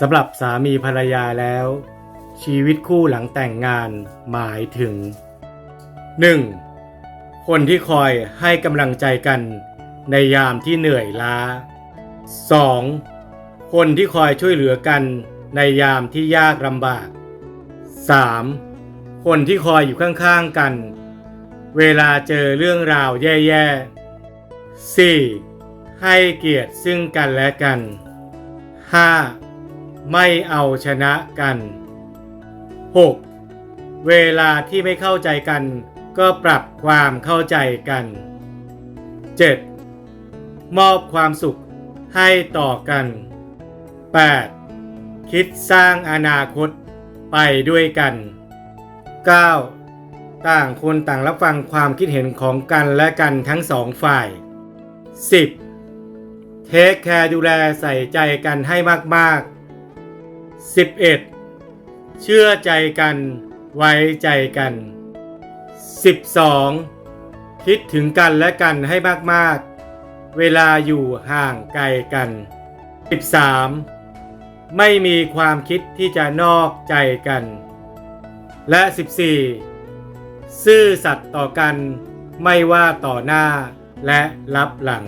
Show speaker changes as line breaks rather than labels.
สำหรับสามีภรรยาแล้ว ชีวิตคู่หลังแต่งงานหมายถึง 1. คนที่คอยให้กำลังใจกันในยามที่เหนื่อยล้า 2. คนที่คอยช่วยเหลือกันในยามที่ยากลำบาก 3. คนที่คอยอยู่ข้างๆกัน เวลาเจอเรื่องราวแย่ๆ 4. ให้เกียรติซึ่งกันและกัน 5. ไม่เอาชนะกัน 6. เวลาที่ไม่เข้าใจกัน ก็ปรับความเข้าใจกัน 7. มอบความสุขให้ต่อกัน 8. คิดสร้างอนาคตไปด้วยกัน 9. ต่างคนต่างรับฟังความคิดเห็นของกันและกันทั้งสองฝ่าย 10. เทคแคร์ดูแลใส่ใจกันให้มาก ๆ 11. เชื่อใจกันไว้ใจกัน 12. คิดถึงกันและกันให้มากๆ เวลาอยู่ห่างไกลกัน 13. ไม่มีความคิดที่จะนอกใจกัน และ 14. ซื่อสัตย์ต่อกันไม่ว่าต่อหน้าและรับหลัง